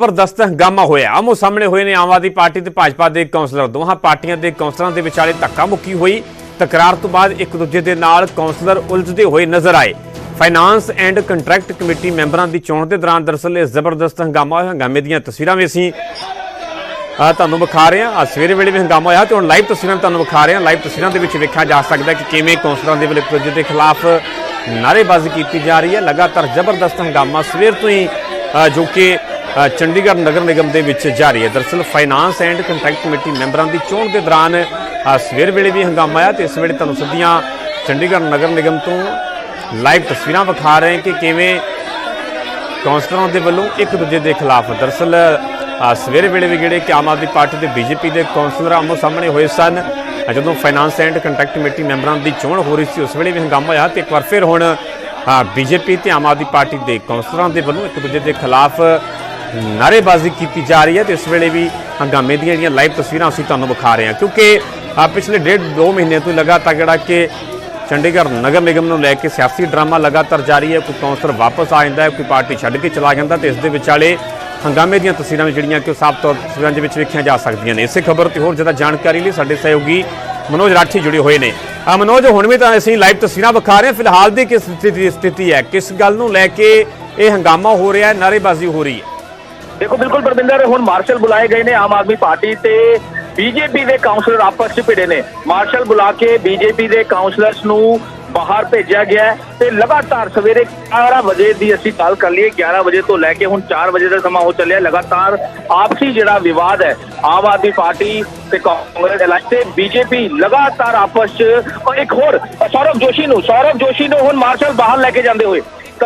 ਜ਼ਬਰਦਸਤ ਹੰਗਾਮਾ ਹੋਇਆ। ਆਮੋ ਸਾਹਮਣੇ ਹੋਏ ਨੇ ਆਮ ਆਦਮੀ ਪਾਰਟੀ ਤੇ ਭਾਜਪਾ ਦੇ ਕੌਂਸਲਰ। ਦੋਹਾਂ ਪਾਰਟੀਆਂ ਦੇ ਕੌਂਸਲਰਾਂ ਦੇ ਵਿਚਾਲੇ ਧੱਕਾ ਮੁੱਕੀ ਹੋਈ। ਤਕਰਾਰ ਤੋਂ ਬਾਅਦ ਇੱਕ ਦੂਜੇ ਦੇ ਨਾਲ ਕੌਂਸਲਰ ਉਲਝਦੇ ਹੋਏ ਨਜ਼ਰ ਆਏ। ਫਾਈਨਾਂਸ ਐਂਡ ਕੰਟਰੈਕਟ ਕਮੇਟੀ ਮੈਂਬਰਾਂ ਦੀ ਚੋਣ ਦੇ ਦੌਰਾਨ ਦਰਅਸਲ ਇਹ ਜ਼ਬਰਦਸਤ ਹੰਗਾਮਾ ਹੋਇਆ। ਹੰਗਾਮੇ ਦੀਆਂ ਤਸਵੀਰਾਂ ਵੀ ਅਸੀਂ ਆ ਤੁਹਾਨੂੰ ਵਿਖਾ ਰਹੇ ਹਾਂ। ਅੱਜ ਸਵੇਰੇ ਵੇਲੇ ਵੀ ਹੰਗਾਮਾ ਹੋਇਆ ਤੇ ਹੁਣ ਲਾਈਵ ਤਸਵੀਰਾਂ ਤੁਹਾਨੂੰ ਵਿਖਾ ਰਹੇ ਹਾਂ। ਲਾਈਵ ਤਸਵੀਰਾਂ ਦੇ ਵਿੱਚ ਵੇਖਿਆ ਜਾ ਸਕਦਾ ਕਿ ਕਿਵੇਂ ਕੌਂਸਲਰਾਂ ਦੇ ਵੱਲੋਂ ਇੱਕ ਦੂਜੇ ਦੇ ਖਿਲਾਫ ਨਾਅਰੇਬਾਜ਼ੀ ਕੀਤੀ ਜਾ ਰਹੀ ਹੈ। ਲਗਾਤਾਰ ਜ਼ਬਰਦਸਤ ਹੰਗਾਮਾ ਸਵੇਰ ਤੋਂ ਹੀ ਜੋ ਕਿ ਚੰਡੀਗੜ੍ਹ ਨਗਰ ਨਿਗਮ ਦੇ ਵਿੱਚ ਜਾਰੀ ਹੈ। ਦਰਅਸਲ ਫਾਈਨਾਂਸ ਐਂਡ ਕੰਟਰੈਕਟ ਕਮੇਟੀ ਮੈਂਬਰਾਂ ਦੀ ਚੋਣ ਦੇ ਦੌਰਾਨ ਸਵੇਰ ਵੇਲੇ ਵੀ ਹੰਗਾਮਾ ਆਇਆ ਤੇ ਇਸ ਵੇਲੇ ਤੁਹਾਨੂੰ ਸਿੱਧੀਆਂ ਚੰਡੀਗੜ੍ਹ ਨਗਰ ਨਿਗਮ ਤੋਂ ਲਾਈਵ ਤਸਵੀਰਾਂ ਵਿਖਾ ਰਹੇ ਕਿ ਕਿਵੇਂ ਕੌਂਸਲਰਾਂ ਦੇ ਵੱਲੋਂ ਇੱਕ ਦੂਜੇ ਦੇ ਖਿਲਾਫ। ਦਰਅਸਲ ਅ, ਸਵੇਰੇ ਵੇਲੇ ਵੀ ਜਿਹੜੇ ਕਿ ਆਮ ਆਦਮੀ ਪਾਰਟੀ ਤੇ ਬੀਜੇਪੀ ਦੇ ਕੌਂਸਲਰ ਆਮੋ ਸਾਹਮਣੇ ਹੋਏ ਸਨ ਜਦੋਂ ਫਾਈਨਾਂਸ ਐਂਡ ਕੰਟਰੈਕਟ ਕਮੇਟੀ ਮੈਂਬਰਾਂ ਦੀ ਚੋਣ ਹੋ ਰਹੀ ਸੀ ਉਸ ਵੇਲੇ ਵੀ ਹੰਗਾਮਾ ਹੋਇਆ ਤੇ ਇੱਕ ਵਾਰ ਫਿਰ ਹੁਣ ਬੀਜੇਪੀ ਤੇ ਆਮ ਆਦਮੀ ਪਾਰਟੀ ਦੇ ਕੌਂਸਲਰਾਂ ਦੇ ਵੱਲੋਂ ਇੱਕ ਦੂਜੇ ਦੇ ਖਿਲਾਫ ਨਾਅਰੇਬਾਜ਼ੀ ਕੀਤੀ ਜਾ ਰਹੀ ਹੈ ਤੇ ਇਸ ਵੇਲੇ ਵੀ ਹੰਗਾਮੇ ਦੀਆਂ ਜਿਹੜੀਆਂ ਲਾਈਵ ਤਸਵੀਰਾਂ ਅਸੀਂ ਤੁਹਾਨੂੰ ਵਿਖਾ ਰਹੇ ਹਾਂ। ਕਿਉਂਕਿ ਪਿਛਲੇ ਡੇਢ ਦੋ ਮਹੀਨੇ ਤੋਂ ਲਗਾਤਾਰ ਜਿਹੜਾ ਕਿ ਚੰਡੀਗੜ੍ਹ ਨਗਰ ਨਿਗਮ ਨੂੰ ਲੈ ਕੇ ਸਿਆਸੀ ਡਰਾਮਾ ਲਗਾਤਾਰ ਜਾਰੀ ਹੈ, ਕੋਈ ਕੌਂਸਲਰ ਵਾਪਸ ਆ ਜਾਂਦਾ ਹੈ, ਕੋਈ ਪਾਰਟੀ ਛੱਡ ਕੇ ਚਲਾ ਜਾਂਦਾ ਤੇ ਇਸ ਦੇ ਵਿਚਾਲੇ ਹੰਗਾਮੇ ਦੀਆਂ ਤਸਵੀਰਾਂ ਵੀ ਜਿਹੜੀਆਂ ਕਿ ਉਹ ਸਾਫ਼ ਤੌਰ ਤਸਵੀਰਾਂ ਦੇ ਵਿੱਚ ਵੇਖੀਆਂ ਜਾ ਸਕਦੀਆਂ ਨੇ। ਇਸੇ ਖਬਰ ਤੇ ਹੋਰ ਜ਼ਿਆਦਾ ਜਾਣਕਾਰੀ ਲਈ ਸਾਡੇ ਸਹਿਯੋਗੀ ਮਨੋਜ ਰਾਠੀ ਜੁੜੇ ਹੋਏ ਨੇ। ਆ ਮਨੋਜ, ਹੁਣ ਵੀ ਤਾਂ ਅਸੀਂ ਲਾਈਵ ਤਸਵੀਰਾਂ ਵਿਖਾ ਰਹੇ ਹਾਂ। ਫਿਲਹਾਲ ਦੀ ਕਿਸ ਸਥਿਤੀ ਸਥਿਤੀ ਹੈ? ਕਿਸ ਗੱਲ ਨੂੰ ਲੈ ਕੇ ਇਹ ਹੰਗਾਮਾ ਹੋ ਰਿਹਾ ਹੈ ਨਾਅਰੇਬਾਜ਼ੀ ਹੋ ਰਹੀ ਹੈ? ਦੇਖੋ, ਬਿਲਕੁਲ ਪਰਮਿੰਦਰ ਹੁਣ ਮਾਰਸ਼ਲ ਬੁਲਾਏ ਗਏ ਨੇ ਆਮ ਆਦਮੀ ਪਾਰਟੀ ਤੇ ਬੀਜੇਪੀ ਦੇ ਕਾਉਂਸਲਰ ਆਪਸ ਵਿੱਚ ਭਿੜੇ ਨੇ। ਮਾਰਸ਼ਲ ਬੁਲਾ ਕੇ ਬੀਜੇਪੀ ਦੇ ਕਾਉਂਸਲਰਸ ਨੂੰ ਬਾਹਰ ਭੇਜਿਆ ਗਿਆ ਤੇ ਲਗਾਤਾਰ ਸਵੇਰੇ 11 ਵਜੇ ਦੀ ਅਸੀਂ ਗੱਲ ਕਰ ਲਈਏ 11 ਵਜੇ ਤੋਂ ਲੈ ਕੇ ਹੁਣ 4 ਵਜੇ ਦਾ ਸਮਾਂ ਹੋ ਚੱਲਿਆ, ਲਗਾਤਾਰ ਆਪਸੀ ਜਿਹੜਾ ਵਿਵਾਦ ਹੈ, ਆਮ ਆਦਮੀ ਪਾਰਟੀ ਤੇ ਕਾਂਗਰਸ ਅਲਾਈਅੰਸ ਤੇ ਬੀਜੇਪੀ ਲਗਾਤਾਰ ਆਪਸ ਚ ਇੱਕ ਹੋਰ, ਸੌਰਵ ਜੋਸ਼ੀ ਨੂੰ, ਸੌਰਵ ਜੋਸ਼ੀ ਨੂੰ ਹੁਣ ਮਾਰਸ਼ਲ ਬਾਹਰ ਲੈ ਕੇ ਜਾਂਦੇ ਹੋਏ।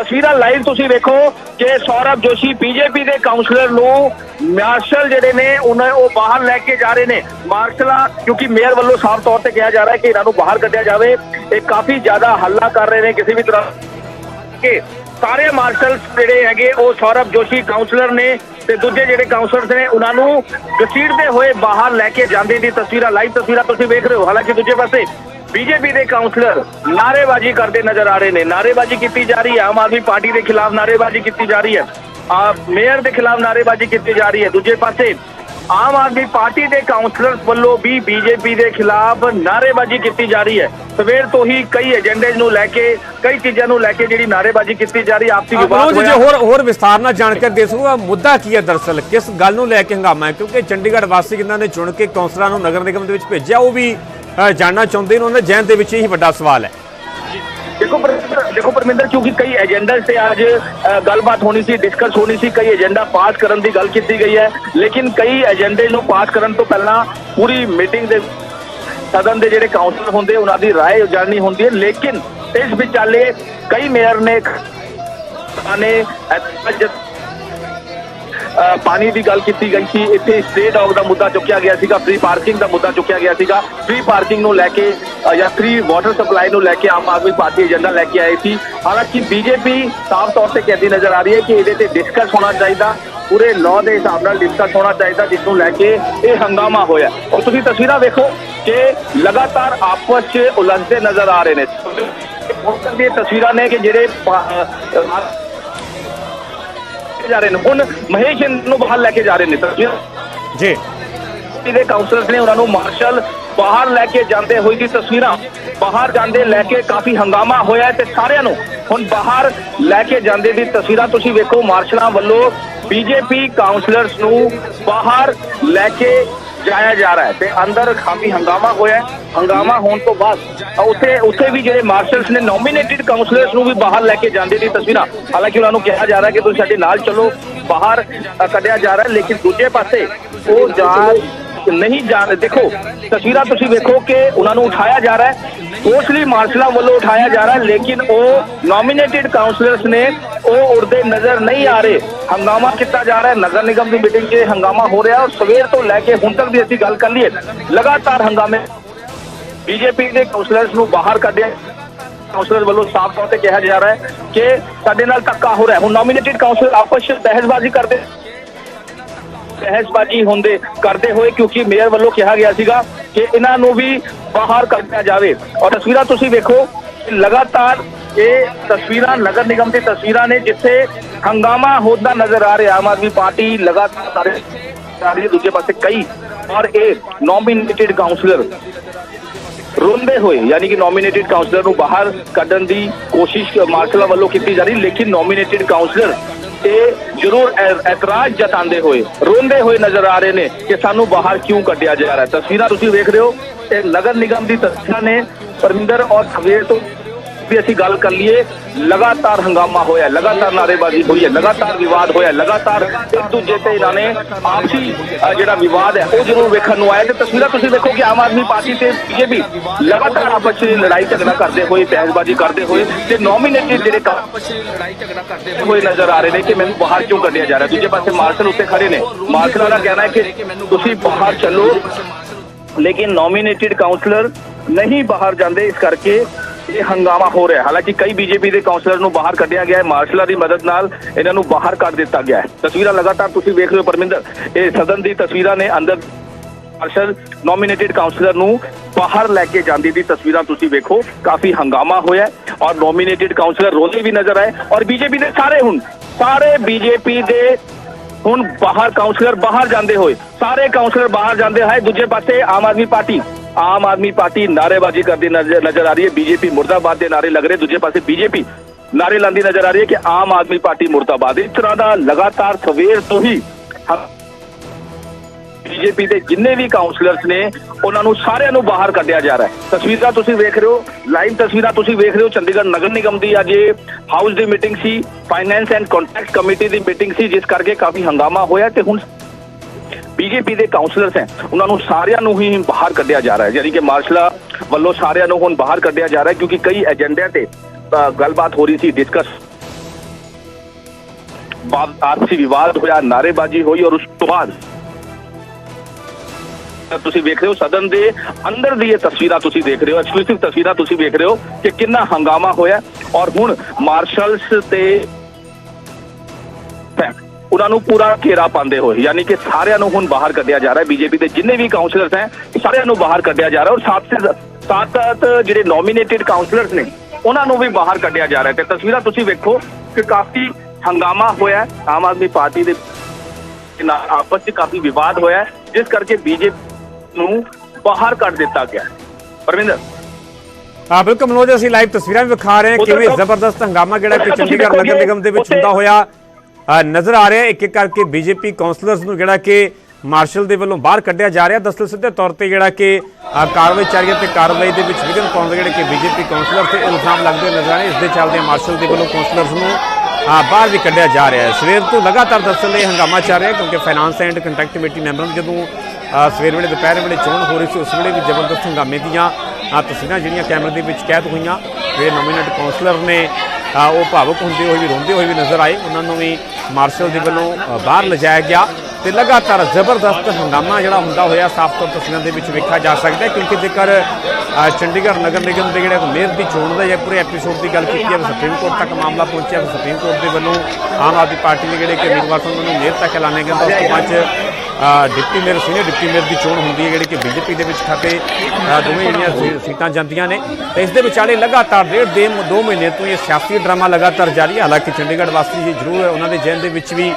ਤਸਵੀਰਾਂ ਲਾਈਵ ਤੁਸੀਂ ਵੇਖੋ ਕਿ ਸੌਰਵ ਜੋਸ਼ੀ ਬੀਜੇਪੀ ਦੇ ਕਾਉਂਸਲਰ ਨੂੰ ਮਾਰਸ਼ਲ ਜਿਹੜੇ ਨੇ, ਉਹਨਾਂ ਉਹ ਬਾਹਰ ਲੈ ਕੇ ਜਾ ਰਹੇ ਨੇ। ਮਾਰਸ਼ਲਾਂ ਕਿਉਂਕਿ ਮੇਅਰ ਵੱਲੋਂ ਸਾਫ਼ ਤੌਰ ਤੇ ਕਿਹਾ ਜਾ ਰਿਹਾ ਹੈ ਕਿ ਇਹਨਾਂ ਨੂੰ ਬਾਹਰ ਕੱਢਿਆ ਜਾਵੇ। ਇਹ ਕਾਫੀ ਜ਼ਿਆਦਾ ਹੱਲਾ ਕਰ ਰਹੇ ਨੇ ਕਿਸੇ ਵੀ ਤਰ੍ਹਾਂ ਕਿ ਸਾਰੇ ਮਾਰਸ਼ਲ ਜਿਹੜੇ ਹੈਗੇ, ਉਹ ਸੌਰਵ ਜੋਸ਼ੀ ਕਾਉਂਸਲਰ ਨੇ ਤੇ ਦੂਜੇ ਜਿਹੜੇ ਕਾਉਂਸਲਰਸ ਨੇ, ਉਹਨਾਂ ਨੂੰ ਘਸੀੜਦੇ ਹੋਏ ਬਾਹਰ ਲੈ ਕੇ ਜਾਂਦੇ ਦੀ ਤਸਵੀਰਾਂ ਲਾਈਵ ਤਸਵੀਰਾਂ ਤੁਸੀਂ ਵੇਖ ਰਹੇ ਹੋ। ਹਾਲਾਂਕਿ ਦੂਜੇ ਪਾਸੇ ਬੀਜੇਪੀ ਦੇ ਕਾਉਂਸਲਰ ਨਾਰੇਬਾਜ਼ੀ ਕਰਦੇ ਨਜ਼ਰ ਆ ਰਹੇ ਨੇ। ਨਾਰੇਬਾਜ਼ੀ ਕੀਤੀ ਜਾ ਰਹੀ ਹੈ। ਆਮ ਆਦਮੀ ਪਾਰਟੀ ਦੇ ਖਿਲਾਫ ਨਾਰੇਬਾਜ਼ੀ ਕੀਤੀ ਜਾ ਰਹੀ ਹੈ। ਆ ਮੇਅਰ ਦੇ ਖਿਲਾਫ ਨਾਰੇਬਾਜ਼ੀ ਕੀਤੀ ਜਾ ਰਹੀ ਹੈ। ਦੂਜੇ ਪਾਸੇ ਆਮ ਆਦਮੀ ਪਾਰਟੀ ਦੇ ਕਾਉਂਸਲਰਸ ਵੱਲੋਂ ਵੀ ਬੀਜੇਪੀ ਦੇ ਖਿਲਾਫ ਨਾਰੇਬਾਜ਼ੀ ਕੀਤੀ ਜਾ ਰਹੀ ਹੈ। ਸਵੇਰ ਤੋਂ ਹੀ ਕਈ ਏਜੰਡੇ ਨੂੰ ਲੈ ਕੇ ਕਈ ਚੀਜ਼ਾਂ ਨੂੰ ਲੈ ਕੇ ਜਿਹੜੀ ਨਾਰੇਬਾਜ਼ੀ ਕੀਤੀ ਜਾ ਰਹੀ ਹੈ ਆਪਸੀ ਵਿਵਾਦ ਹੋਇਆ। ਹੋਰ ਹੋਰ ਵਿਸਥਾਰ ਨਾਲ ਜਾਣਕਾਰੀ ਦੇ ਸਕੂਗਾ ਮੁੱਦਾ ਕੀ ਹੈ ਦਰਅਸਲ ਕਿਸ ਗੱਲ ਨੂੰ ਲੈ ਕੇ ਹੰਗਾਮਾ ਹੈ? ਕਿਉਂਕਿ ਚੰਡੀਗੜ੍ਹ ਵਾਸੀ ਜਿਨ੍ਹਾਂ ਨੇ ਚੁਣ ਕੇ ਕੌਂਸਲਰਾਂ ਨੂੰ ਨਗਰ ਨਿਗਮ ਦੇ ਵਿੱਚ ਭੇਜਿਆ ਉਹ ਵੀ ਜਾਣਨਾ ਚਾਹੁੰਦੇ ਨੇ ਉਹਨਾਂ ਦੇ ਜਹਿਨ ਦੇ ਵਿੱਚ ਇਹੀ ਵੱਡਾ ਸਵਾਲ ਹੈ ਦੇਖੋ ਪਰਮਿੰਦਰ ਦੇਖੋ ਪਰਮਿੰਦਰ ਕਿਉਂਕਿ ਕਈ ਏਜੰਡਾ ਤੇ ਅੱਜ ਅ, ਗੱਲਬਾਤ ਹੋਣੀ ਸੀ ਡਿਸਕਸ ਹੋਣੀ ਸੀ ਕਈ ਏਜੰਡਾ ਪਾਸ ਕਰਨ ਦੀ ਗੱਲ ਕੀਤੀ ਗਈ ਹੈ ਲੇਕਿਨ ਕਈ ਏਜੰਡੇ ਨੂੰ ਪਾਸ ਕਰਨ ਤੋਂ ਪਹਿਲਾਂ ਪੂਰੀ ਮੀਟਿੰਗ ਦੇ ਸਦਨ ਦੇ ਜਿਹੜੇ ਕਾਉਂਸਲ ਹੁੰਦੇ ਉਹਨਾਂ ਦੀ رائے ਜਾਣਨੀ ਹੁੰਦੀ ਹੈ ਲੇਕਿਨ ਇਸ ਵਿਚਾਲੇ ਕਈ ਮੇਅਰ ਨੇ ਨੇ ਅੱਜ ਅ, ਪਾਣੀ ਦੀ ਗੱਲ ਕੀਤੀ ਗਈ ਸੀ। ਇੱਥੇ ਸਟੇ ਡੌਗ ਦਾ ਮੁੱਦਾ ਚੁੱਕਿਆ ਗਿਆ ਸੀਗਾ ਫ੍ਰੀ ਪਾਰਕਿੰਗ ਦਾ ਮੁੱਦਾ ਚੁੱਕਿਆ ਗਿਆ ਸੀਗਾ। ਫ੍ਰੀ ਪਾਰਕਿੰਗ ਨੂੰ ਲੈ ਕੇ ਜਾਂ ਫ੍ਰੀ ਵਾਟਰ ਸਪਲਾਈ ਨੂੰ ਲੈ ਕੇ ਆਮ ਆਦਮੀ ਪਾਰਟੀ ਏਜੰਡਾ ਲੈ ਕੇ ਆਈ ਸੀ। ਹਾਲਾਂਕਿ ਬੀਜੇਪੀ ਸਾਫ਼ ਤੌਰ ਤੇ ਕਹਿੰਦੀ ਨਜ਼ਰ ਆ ਰਹੀ ਹੈ ਕਿ ਇਹਦੇ ਤੇ ਡਿਸਕਸ ਹੋਣਾ ਚਾਹੀਦਾ। ਪੂਰੇ ਲਾਅ ਦੇ ਹਿਸਾਬ ਨਾਲ ਡਿਸਕਸ ਹੋਣਾ ਚਾਹੀਦਾ, ਜਿਸ ਨੂੰ ਲੈ ਕੇ ਇਹ ਹੰਗਾਮਾ ਹੋਇਆ ਔਰ ਤੁਸੀਂ ਤਸਵੀਰਾਂ ਵੇਖੋ ਕਿ ਲਗਾਤਾਰ ਆਪਸ 'ਚ ਉਲਝਦੇ ਨਜ਼ਰ ਆ ਰਹੇ ਨੇ। ਉਸ ਦੀਆਂ ਤਸਵੀਰਾਂ ਨੇ ਕਿ ਜਿਹੜੇ ਅ, ਜਾ ਰਹੇ ਨੇ। ਹੁਣ ਮਹੇਸ਼ ਨੂੰ ਬਾਹਰ ਲੈ ਕੇ ਜਾ ਰਹੇ ਨੇ ਜੀ। ਦੇ ਕਾਉਂਸਲਰਸ ਨੇ ਉਹਨਾਂ ਨੂੰ ਮਾਰਸ਼ਲ ਬਾਹਰ ਲੈ ਕੇ ਜਾਂਦੇ ਹੋਏ ਦੀ ਤਸਵੀਰਾਂ ਬਾਹਰ ਜਾਂਦੇ ਲੈ ਕੇ ਕਾਫੀ ਹੰਗਾਮਾ ਹੋਇਆ ਤੇ ਸਾਰਿਆਂ ਨੂੰ ਹੁਣ ਬਾਹਰ ਲੈ ਕੇ ਜਾਂਦੇ ਦੀ ਤਸਵੀਰਾਂ ਤੁਸੀਂ ਵੇਖੋ ਮਾਰਸ਼ਲਾਂ ਵੱਲੋਂ ਬੀਜੇਪੀ ਕਾਉਂਸਲਰਸ ਨੂੰ ਬਾਹਰ ਲੈ ਕੇ ਜਾਇਆ ਜਾ ਰਿਹਾ ਹੈ ਤੇ ਅੰਦਰ ਕਾਫੀ ਹੰਗਾਮਾ ਹੋਇਆ ਹੈ। ਹੰਗਾਮਾ ਹੋਣ ਤੋਂ ਬਾਅਦ ਉੱਥੇ ਉੱਥੇ ਵੀ ਜਿਹੜੇ ਮਾਰਸ਼ਲਸ ਨੇ ਨੋਮੀਨੇਟਿਡ ਕਾਉਂਸਲਰਸ ਨੂੰ ਵੀ ਬਾਹਰ ਲੈ ਕੇ ਜਾਂਦੇ ਦੀ ਤਸਵੀਰਾਂ। ਹਾਲਾਂਕਿ ਉਹਨਾਂ ਨੂੰ ਕਿਹਾ ਜਾ ਰਿਹਾ ਕਿ ਤੁਸੀਂ ਸਾਡੇ ਨਾਲ ਚਲੋ, ਬਾਹਰ ਕੱਢਿਆ ਜਾ ਰਿਹਾ ਲੇਕਿਨ ਦੂਜੇ ਪਾਸੇ ਉਹ ਜਾ ਨਹੀਂ ਜਾਣ ਦੇਖੋ, ਤਸਵੀਰਾਂ ਤੁਸੀਂ ਵੇਖੋ ਕਿ ਉਹਨਾਂ ਨੂੰ ਉਠਾਇਆ ਜਾ ਰਿਹਾ ਹੈ। ਕੋਸਲੀ ਮਾਰਸ਼ਲਾਂ ਵੱਲੋਂ ਉਠਾਇਆ ਜਾ ਰਿਹਾ, ਲੇਕਿਨ ਉਹ ਨੋਮੀਨੇਟਿਡ ਕਾਉਂਸਲਰਸ ਨੇ ਉਹ ਉੜਦੇ ਨਜ਼ਰ ਨਹੀਂ ਆ ਰਹੇ। ਹੰਗਾਮਾ ਕੀਤਾ ਜਾ ਰਿਹਾ, ਨਗਰ ਨਿਗਮ ਦੀ ਮੀਟਿੰਗ 'ਚ ਹੰਗਾਮਾ ਹੋ ਰਿਹਾ ਔਰ ਸਵੇਰ ਤੋਂ ਲੈ ਕੇ ਹੁਣ ਤੱਕ ਦੀ ਅਸੀਂ ਗੱਲ ਕਰ ਲਈਏ, ਲਗਾਤਾਰ ਹੰਗਾਮੇ। ਬੀਜੇਪੀ ਦੇ ਕਾਉਂਸਲਰਸ ਨੂੰ ਬਾਹਰ ਕੱਢਿਆ ਕਾਉਂਸਲਰ ਵੱਲੋਂ ਸਾਫ਼ ਤੌਰ ਤੇ ਕਿਹਾ ਜਾ ਰਿਹਾ ਹੈ ਕਿ ਸਾਡੇ ਨਾਲ ਧੱਕਾ ਹੋ ਰਿਹਾ। ਹੁਣ ਨੋਮੀਨੇਟਿਡ ਕਾਉਂਸਲਰ ਆਪਸ ਵਿੱਚ ਬਹਿਸਬਾਜ਼ੀ ਕਰਦੇ ਬਹਿਸਬਾਜ਼ੀ ਹੁੰਦੇ ਕਰਦੇ ਹੋਏ, ਕਿਉਂਕਿ ਮੇਅਰ ਵੱਲੋਂ ਕਿਹਾ ਗਿਆ ਸੀਗਾ ਕਿ ਇਹਨਾਂ ਨੂੰ ਵੀ ਬਾਹਰ ਕੱਢਿਆ ਜਾਵੇ। ਔਰ ਤਸਵੀਰਾਂ ਤੁਸੀਂ ਵੇਖੋ ਲਗਾਤਾਰ ਇਹ ਤਸਵੀਰਾਂ ਨਗਰ ਨਿਗਮ ਦੀ ਤਸਵੀਰਾਂ ਨੇ ਜਿੱਥੇ ਹੰਗਾਮਾ ਹੋਦਾ ਨਜ਼ਰ ਆ ਰਿਹਾ। ਆਮ ਆਦਮੀ ਪਾਰਟੀ ਲਗਾਤਾਰ ਸਾਰੇ ਆ ਦੂਜੇ ਪਾਸੇ ਕਈ ਔਰ ਇਹ ਨੋਮੀਨੇਟਿਡ ਕਾਉਂਸਲਰ ਰੋਂਦੇ ਹੋਏ, ਯਾਨੀ ਕਿ ਨੋਮੀਨੇਟਿਡ ਕਾਉਂਸਲਰ ਨੂੰ ਬਾਹਰ ਕੱਢਣ ਦੀ ਕੋਸ਼ਿਸ਼ ਮਾਰਸ਼ਲਾਂ ਵੱਲੋਂ ਕੀਤੀ ਜਾ ਰਹੀ, ਲੇਕਿਨ ਨੋਮੀਨੇਟਿਡ ਕਾਉਂਸਲਰ ਇਹ ਜ਼ਰੂਰ ਐ- ਐਤਰਾਜ਼ ਜਤਾਉਂਦੇ ਹੋਏ, ਰੋਂਦੇ ਹੋਏ ਨਜ਼ਰ ਆ ਰਹੇ ਨੇ ਕਿ ਸਾਨੂੰ ਬਾਹਰ ਕਿਉਂ ਕੱਢਿਆ ਜਾ ਰਿਹਾ। ਤਸਵੀਰਾਂ ਤੁਸੀਂ ਵੇਖ ਰਹੇ ਹੋ ਇਹ ਨਗਰ ਨਿਗਮ ਦੀ ਤਸਵੀਰਾਂ ਨੇ ਪਰਮਿੰਦਰ ਔਰ ਸਵੇਰ ਤੋਂ ਵੀ ਅਸੀਂ ਗੱਲ ਕਰ ਲਈਏ। ਲਗਾਤਾਰ ਹੰਗਾਮਾ ਹੋਇਆ, ਲਗਾਤਾਰ ਨਾਰੇਬਾਜ਼ੀ ਹੋਈ ਹੈ, ਲਗਾਤਾਰ ਵਿਵਾਦ ਹੋਇਆ, ਲਗਾਤਾਰ ਇੱਕ ਦੂਜੇ ਤੇ ਇਹਨਾਂ ਨੇ ਆਪਸੀ ਜਿਹੜਾ ਵਿਵਾਦ ਹੈ, ਉਹ ਜ਼ਰੂਰ ਵੇਖਣ ਨੂੰ ਆਇਆ। ਤੇ ਤਸਵੀਰਾਂ ਤੁਸੀਂ ਦੇਖੋ ਕਿ ਆਮ ਆਦਮੀ ਪਾਰਟੀ ਤੇ ਬੀਜੇਪੀ ਲਗਾਤਾਰ ਆਪਸ ਵਿੱਚ ਲੜਾਈ ਝਗੜਾ ਕਰਦੇ ਹੋਏ, ਬਹਿਸਬਾਜ਼ੀ ਕਰਦੇ ਹੋਏ ਤੇ ਨੋਮੀਨੇਟਿਡ ਜਿਹੜੇ ਆਪਸ ਵਿੱਚ ਲੜਾਈ ਝਗੜਾ ਕਰਦੇ ਹੋਏ ਨਜ਼ਰ ਆ ਰਹੇ ਨੇ ਕਿ ਮੈਨੂੰ ਬਾਹਰ ਕਿਉਂ ਕੱਢਿਆ ਜਾ ਰਿਹਾ। ਦੂਜੇ ਪਾਸੇ ਮਾਰਸ਼ਲ ਉੱਤੇ ਖੜੇ ਨੇ। ਮਾਰਸ਼ਲਾਂ ਦਾ ਕਹਿਣਾ ਹੈ ਕਿ ਤੁਸੀਂ ਬਾਹਰ ਚੱਲੋ ਲੇਕਿਨ ਨੋਮੀਨੇਟਿਡ ਕਾਉਂਸਲਰ ਨਹੀਂ ਬਾਹਰ ਜਾਂਦੇ, ਇਸ ਕਰਕੇ ਇਹ ਹੰਗਾਮਾ ਹੋ ਰਿਹਾ ਹਾਲਾਂਕਿ ਕਈ ਬੀਜੇਪੀ ਦੇ ਕਾਉਂਸਲਰ ਨੂੰ ਬਾਹਰ ਕੱਢਿਆ ਗਿਆ ਹੈ, ਮਾਰਸ਼ਲਾਂ ਦੀ ਮਦਦ ਨਾਲ ਇਹਨਾਂ ਨੂੰ ਬਾਹਰ ਕੱਢ ਦਿੱਤਾ ਗਿਆ ਹੈ। ਤਸਵੀਰਾਂ ਲਗਾਤਾਰ ਤੁਸੀਂ ਵੇਖ ਰਹੇ ਹੋ, ਪਰਮਿੰਦਰ, ਇਹ ਸਦਨ ਦੀ ਤਸਵੀਰਾਂ ਨੇ ਅੰਦਰ ਮਾਰਸ਼ਲ ਨੋਮੀਨੇਟਿਡ ਕਾਉਂਸਲਰ ਨੂੰ ਬਾਹਰ ਲੈ ਕੇ ਜਾਂਦੀ ਦੀ ਤਸਵੀਰਾਂ ਤੁਸੀਂ ਵੇਖੋ, ਕਾਫੀ ਹੰਗਾਮਾ ਹੋਇਆ ਔਰ ਨੋਮੀਨੇਟਿਡ ਕਾਉਂਸਲਰ ਰੋਂਦੇ ਵੀ ਨਜ਼ਰ ਆਏ ਔਰ ਬੀਜੇਪੀ ਦੇ ਸਾਰੇ ਹੁਣ, ਸਾਰੇ ਬੀਜੇਪੀ ਦੇ ਹੁਣ ਬਾਹਰ ਕਾਉਂਸਲਰ ਬਾਹਰ ਜਾਂਦੇ ਹੋਏ, ਸਾਰੇ ਕਾਉਂਸਲਰ ਬਾਹਰ ਜਾਂਦੇ ਹੈ ਦੂਜੇ ਪਾਸੇ ਆਮ ਆਦਮੀ ਪਾਰਟੀ। ਆਮ ਆਦਮੀ ਪਾਰਟੀ ਨਾਅਰੇਬਾਜ਼ੀ ਕਰਦੀ ਨਜ਼ਰ ਨਜ਼ਰ ਆ ਰਹੀ ਹੈ, ਬੀਜੇਪੀ ਮੁਰਦਾਬਾਦ ਦੇ ਨਾਰੇ ਲੱਗ ਰਹੇ, ਦੂਜੇ ਪਾਸੇ ਬੀਜੇਪੀ ਨਾਰੇ ਲਾਉਂਦੀ ਨਜ਼ਰ ਆ ਰਹੀ ਹੈ ਕਿ ਆਮ ਆਦਮੀ ਪਾਰਟੀ ਮੁਰਦਾਬਾਦ ਇਸ ਤਰ੍ਹਾਂ ਦਾ ਲਗਾਤਾਰ ਸਵੇਰ ਤੋਂ ਹੀ ਬੀਜੇਪੀ ਦੇ ਜਿੰਨੇ ਵੀ ਕਾਉਂਸਲਰਸ ਨੇ, ਉਹਨਾਂ ਨੂੰ ਸਾਰਿਆਂ ਨੂੰ ਬਾਹਰ ਕੱਢਿਆ ਜਾ ਰਿਹਾ ਹੈ। ਤਸਵੀਰਾਂ ਤੁਸੀਂ ਵੇਖ ਰਹੇ ਹੋ ਲਾਈਵ ਤਸਵੀਰਾਂ ਤੁਸੀਂ ਵੇਖ ਰਹੇ ਹੋ, ਚੰਡੀਗੜ੍ਹ ਨਗਰ ਨਿਗਮ ਦੀ ਅੱਜ ਹਾਊਸ ਦੀ ਮੀਟਿੰਗ ਸੀ ਫਾਈਨੈਂਸ ਐਂਡ ਕੰਟੈਕਟ ਕਮੇਟੀ ਦੀ ਮੀਟਿੰਗ ਸੀ, ਜਿਸ ਕਰਕੇ ਕਾਫੀ ਹੰਗਾਮਾ ਹੋਇਆ ਤੇ ਹੁਣ ਬੀਜੇਪੀ ਦੇ ਕਾਉਂਸਲਰਸ ਹੈ, ਉਹਨਾਂ ਨੂੰ ਸਾਰਿਆਂ ਨੂੰ ਹੀ ਬਾਹਰ ਕੱਢਿਆ ਜਾ ਰਿਹਾ ਹੈ। ਯਾਨੀ ਕਿ ਮਾਰਸ਼ਲਾ ਵੱਲੋਂ ਸਾਰਿਆਂ ਨੂੰ ਹੁਣ ਬਾਹਰ ਕੱਢਿਆ ਜਾ ਰਿਹਾ ਹੈ, ਕਿਉਂਕਿ ਕਈ ਏਜੰਡਿਆਂ ਤੇ ਗੱਲਬਾਤ ਹੋ ਰਹੀ ਸੀ ਡਿਸਕਸ ਆਪਸੀ ਵਿਵਾਦ ਹੋਇਆ ਨਾਰੇਬਾਜ਼ੀ ਹੋਈ ਔਰ ਉਸ ਤੋਂ ਬਾਅਦ ਤੁਸੀਂ ਵੇਖ ਰਹੇ ਹੋ ਸਦਨ ਦੇ ਅੰਦਰ ਦੀ ਇਹ ਤਸਵੀਰਾਂ ਤੁਸੀਂ ਦੇਖ ਰਹੇ ਹੋ ਐਕਸਕਲੂਸਿਵ ਤਸਵੀਰਾਂ ਤੁਸੀਂ ਵੇਖ ਰਹੇ ਹੋ ਕਿ ਕਿੰਨਾ ਹੰਗਾਮਾ ਹੋਇਆ ਔਰ ਹੁਣ ਮਾਰਸ਼ਲਸ ਤੇ ਉਹਨਾਂ ਨੂੰ ਪੂਰਾ ਘੇਰਾ ਪਾਉਂਦੇ ਹੋਏ, ਯਾਨੀ ਕਿ ਸਾਰਿਆਂ ਨੂੰ ਹੁਣ ਬਾਹਰ ਕੱਢਿਆ ਜਾ ਰਿਹਾ ਹੈ ਬੀਜੇਪੀ ਦੇ ਜਿੰਨੇ ਵੀ ਕਾਉਂਸਲਰਸ ਹੈ, ਸਾਰਿਆਂ ਨੂੰ ਬਾਹਰ ਕੱਢਿਆ ਜਾ ਰਿਹਾ ਔਰ ਸਾਥ ਸਾਥ ਸਾਥ ਜਿਹੜੇ ਨੋਮੀਨੇਟਿਡ ਕਾਉਂਸਲਰਸ ਨੇ, ਉਹਨਾਂ ਨੂੰ ਵੀ ਬਾਹਰ ਕੱਢਿਆ ਜਾ ਰਿਹਾ। ਤੇ ਤਸਵੀਰਾਂ ਤੁਸੀਂ ਵੇਖੋ ਕਿ ਕਾਫੀ ਹੰਗਾਮਾ ਹੋਇਆ ਆਮ ਆਦਮੀ ਪਾਰਟੀ ਦੇ ਨਾਲ ਆਪਸ ਵਿੱਚ ਕਾਫੀ ਵਿਵਾਦ ਹੋਇਆ ਜਿਸ ਕਰਕੇ ਬੀਜੇਪੀ ਨੂੰ ਬਾਹਰ ਕੱਢ ਦਿੱਤਾ ਗਿਆ। ਪਰਵਿੰਦਰ ਆ ਬਿਲਕੁਲ ਮਨੋਜ ਅਸੀਂ ਲਾਈਵ ਤਸਵੀਰਾਂ ਵੀ ਵਿਖਾ ਰਹੇ ਹਾਂ ਕਿਵੇਂ। ਜ਼ਬਰਦਸਤ ਹੰਗਾਮਾ ਜਿਹੜਾ ਕਿ ਚੰਡੀਗੜ੍ਹ ਨਗਰ ਨਿਗਮ ਦੇ ਵਿੱਚ ਹੁੰਦਾ ਹੋਇਆ ਨਜ਼ਰ ਆ ਰਿਹਾ। ਇੱਕ ਇੱਕ ਕਰਕੇ ਬੀਜੇਪੀ ਕਾਉਂਸਲਰਸ ਨੂੰ ਜਿਹੜਾ ਕਿ ਮਾਰਸ਼ਲ ਦੇ ਵੱਲੋਂ ਬਾਹਰ ਕੱਢਿਆ ਜਾ ਰਿਹਾ ਦਸਤਲ ਸਿੱਧੇ ਤੌਰ ਤੇ ਜਿਹੜਾ ਕਿ ਕਾਰਵਾਈ ਚੱਲ ਰਹੀ ਤੇ ਕਾਰਵਾਈ ਦੇ ਵਿੱਚ ਵਿਘਨ ਪਾਉਣ ਦੇ ਜਿਹੜੇ ਕਿ ਬੀਜੇਪੀ ਕਾਉਂਸਲਰ ਤੇ ਇਲਜ਼ਾਮ ਲੱਗਦੇ ਨਜ਼ਰ ਆ ਰਹੇ ਇਸ ਦੇ ਚੱਲਦੇ ਮਾਰਸ਼ਲ ਦੇ ਵੱਲੋਂ ਕਾਉਂਸਲਰਸ ਨੂੰ ਬਾਹਰ ਵੀ ਕੱਢਿਆ ਜਾ ਰਿਹਾ ਹੈ ਸਵੇਰ ਤੋਂ ਲਗਾਤਾਰ ਦਸਤਲ ਲਈ ਹੰਗਾਮਾ ਚੱਲ ਰਿਹਾ ਕਿਉਂਕਿ ਫਾਈਨਾਂਸ ਐਂਡ ਕੰਟੈਕਟ ਕਮੇਟੀ ਮੈਂਬਰਾਂ ਜਦੋਂ ਸਵੇਰ ਵੇਲੇ ਦੁਪਹਿਰ ਵੇਲੇ ਚੋਣ ਹੋ ਰਹੀ ਸੀ ਉਸ ਵੇਲੇ ਵੀ ਜ਼ਬਰਦਸਤ ਹੰਗਾਮੇ ਦੀਆਂ ਤਸਵੀਰਾਂ ਜਿਹੜੀਆਂ ਕੈਮਰੇ ਦੇ ਵਿੱਚ ਕੈਦ ਹੋਈਆਂ। ਜਿਹੜੇ ਨੋਮੀਨੇਟ ਕਾਉਂਸਲਰ ਨੇ ਉਹ ਭਾਵੁਕ ਹੁੰਦੇ ਹੋਏ ਵੀ ਰੋਂਦੇ ਹੋਏ ਵੀ ਨਜ਼ਰ ਆਏ। ਉਹਨਾਂ ਨੂੰ ਵੀ ਮਾਰਸ਼ਲ ਦੇ ਵੱਲੋਂ ਬਾਹਰ ਲਿਜਾਇਆ ਗਿਆ ਤੇ ਲਗਾਤਾਰ ਜ਼ਬਰਦਸਤ ਹੰਗਾਮਾ ਜਿਹੜਾ ਹੁੰਦਾ ਹੋਇਆ ਸਾਫ਼ ਤੌਰ ਤਸਵੀਰਾਂ ਦੇ ਵਿੱਚ ਵੇਖਿਆ ਜਾ ਸਕਦਾ ਹੈ। ਕਿਉਂਕਿ ਜੇਕਰ ਚੰਡੀਗੜ੍ਹ ਨਗਰ ਨਿਗਮ ਦੇ ਜਿਹੜੇ ਮੇਅਰ ਦੀ ਚੋਣ ਦਾ ਜਾਂ ਪੂਰੇ ਐਪੀਸੋਡ ਦੀ ਗੱਲ ਕੀਤੀ ਜਾਵੇ ਸੁਪਰੀਮ ਕੋਰਟ ਤੱਕ ਮਾਮਲਾ ਪਹੁੰਚਿਆ ਤਾਂ ਸੁਪਰੀਮ ਕੋਰਟ ਦੇ ਵੱਲੋਂ ਆਮ ਆਦਮੀ ਪਾਰਟੀ ਦੇ ਜਿਹੜੇ ਕਿ ਉਮੀਦਵਾਰ ਸਨ ਉਹਨਾਂ ਨੂੰ ਮੇਅਰ ਤੱਕ ਐਲਾਨਿਆ ਗਿਆ। ਤਾਂ ਉਸ ਤੋਂ ਬਾਅਦ 'ਚ, deputy mayor senior deputy mayor ਦੀ ਚੋਣ ਹੁੰਦੀ ਹੈ, ਜਿਹੜੀ ਕਿ ਬੀਜੇਪੀ ਦੇ ਵਿੱਚ ਖਾਤੇ ਦੋਵੇਂ ਜਿਹੜੀਆਂ ਸੀਟਾਂ ਜਾਂਦੀਆਂ ਨੇ। ਤੇ ਇਸ ਦੇ ਵਿਚਾਲੇ ਲਗਾਤਾਰ ਡੇਢ, ਦੇ, ਦੋ ਮਹੀਨੇ ਤੋਂ ਇਹ ਸਿਆਸੀ ਡਰਾਮਾ ਲਗਾਤਾਰ ਜਾਰੀ ਹੈ। ਹਾਲਾਂਕਿ ਚੰਡੀਗੜ੍ਹ ਵਾਸੀ ਜੀ ਜ਼ਰੂਰ ਉਹਨਾਂ ਦੇ ਜਹਿਨ ਦੇ ਵਿੱਚ ਵੀ